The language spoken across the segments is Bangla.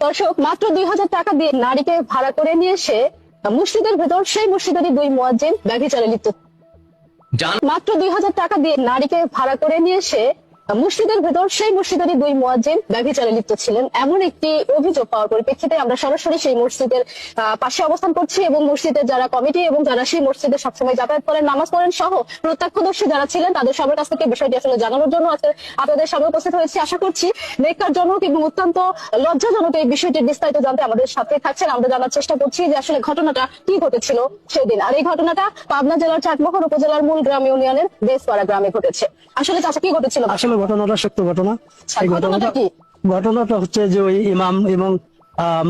দর্শক মাত্র দুই হাজার টাকা দিয়ে নারীকে ভাড়া করে নিয়ে এসে মসজিদের ভেতর সেই মসজিদেরই দুই মোয়াজ্জিন চালে লিপ্ত। মাত্র দুই হাজার টাকা দিয়ে নারীকে ভাড়া করে নিয়ে এসে মসজিদের ভেতর সেই মসজিদেরই দুই মোয়াজ্জিন ব্যভিচারে লিপ্ত ছিলেন। এমন একটি অভিযোগ পাওয়ার পরিপ্রেক্ষিতে আমরা সরাসরি সেই মসজিদের পাশে অবস্থান করছি এবং মসজিদের যারা কমিটি এবং যারা সেই মসজিদে সবসময় যাতায়াত করেন, নামাজ পড়েন সহ প্রত্যক্ষদর্শী যারা ছিলেন, তাদের সবার কাছ থেকে বিষয়টি আসলে জানানোর জন্য আজকে আপনাদের সামনে উপস্থিত হয়েছি। আশা করছি নেককারজনক এবং অত্যন্ত লজ্জাজনক এই বিষয়টির বিস্তারিত জানতে আমাদের সাথে থাকছেন। আমরা জানার চেষ্টা করছি যে আসলে ঘটনাটা কি ঘটেছিল সেদিন। আর এই ঘটনাটা পাবনা জেলার চাটমোহর উপজেলার মূল গ্রাম ইউনিয়নের বেসপাড়া গ্রামে ঘটেছে। আসলে চাচা, কি ঘটেছিল? আসলে ঘটনাটা সত্য ঘটনা? এই ঘটনাটা ঘটনাটা হচ্ছে যে ওই ইমাম এবং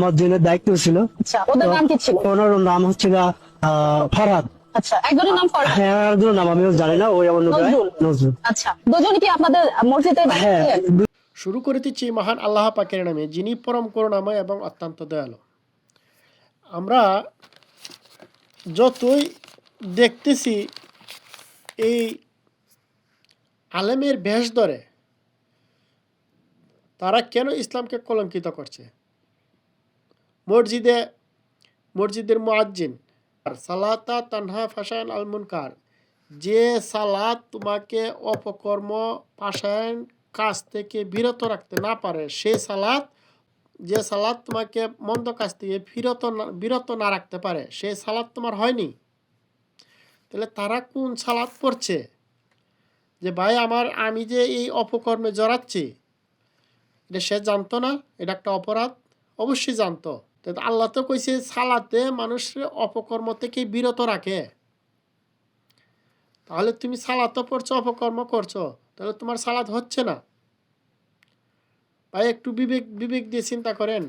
মসজিদের দায়িত্ব ছিল। আচ্ছা ওদের নাম কি ছিল? ওনার নাম হচ্ছে গা, আহ, ফরহাদ। আচ্ছা একজনের নাম ফরহাদ? হ্যাঁ একজনের নাম আমিও জানি না ওই আমার নজরুল নজরুল। নজরুল। আচ্ছা দুজনে কি আপনাদের মসজিদে হ্যাঁ ছিলেন? শুরু করিতেছি মহান আল্লাহ পাকের নামে যিনি পরম করুণাময় এবং অত্যন্ত দয়ালু। আমরা যতই দেখতেছি এই আলেমের বেশ ধরে, তারা কেন ইসলামকে কলঙ্কিত করছে? মসজিদে, মসজিদের মুয়াজ্জিন, আর সালাতা তানহা ফাসায়ন আল মুনকার, যে সালাত তোমাকে অপকর্ম পাশায়ন কাজ থেকে বিরত রাখতে না পারে, সেই সালাত, যে সালাত তোমাকে মন্দ কাজ থেকে বিরত না বিরত না রাখতে পারে, সেই সালাদ তোমার হয়নি। তাহলে তারা কোন সালাদ পড়ছে? যে, ভাই, আমার, আমি যে এই অপকর্মে জড়াচ্ছি, এটা সে জানতো না, এটা একটা অপরাধ, অবশ্যই জানতো। আল্লাহ তো কইছে, সালাতে মানুষের অপকর্ম থেকে বিরত রাখে। তাহলে তুমি সালাদ তো পড়ছো, অপকর্ম করছ, তাহলে তোমার সালাদ হচ্ছে না। ভাই, একটু বিবেক বিবেক দিয়ে চিন্তা করেন।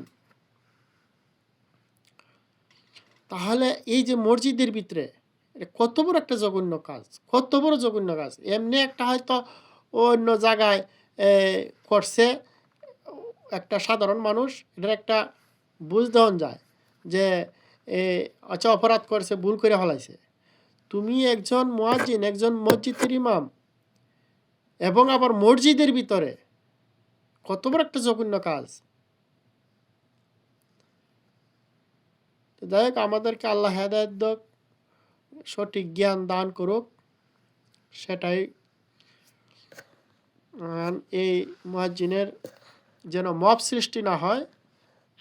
তাহলে এই যে মসজিদের ভিতরে কত বড় একটা জঘন্য কাজ, কত বড় জঘন্য কাজ। এমনি একটা হয়তো অন্য জায়গায় করছে, একটা সাধারণ মানুষ, এটার একটা বুঝ দেওয়া যায় যে আচ্ছা অপরাধ করছে, ভুল করে হলাইছে তুমি একজন মুয়াজ্জিন, একজন মসজিদের ইমাম এবং আবার মসজিদের ভিতরে কত বড় একটা জঘন্য কাজ। যাই হোক, আমাদেরকে আল্লাহ হেদায়ত দোক। সঠিক জ্ঞান দান করুক, সেটাই। এই মুয়াজ্জিনের যেন মব সৃষ্টি না হয়,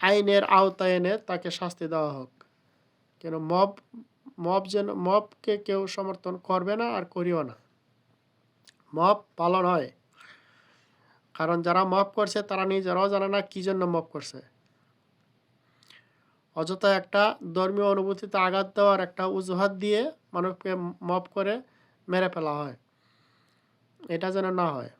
আইনের আওতায় এনে তাকে শাস্তি দেওয়া হোক। কেন মব মব যেন, মবকে কেউ সমর্থন করবে না আর করিও না। মব পালন হয়। কারণ যারা মপ করছে, তারা নিজেরাও জানে না কী জন্য মপ করছে। অযথা একটা ধর্মীয় অনুভূতিতে আঘাত দেওয়ার একটা অজুহাত দিয়ে মানুষকে মপ করে মেরে ফেলা হয়। এটা যেন না হয়।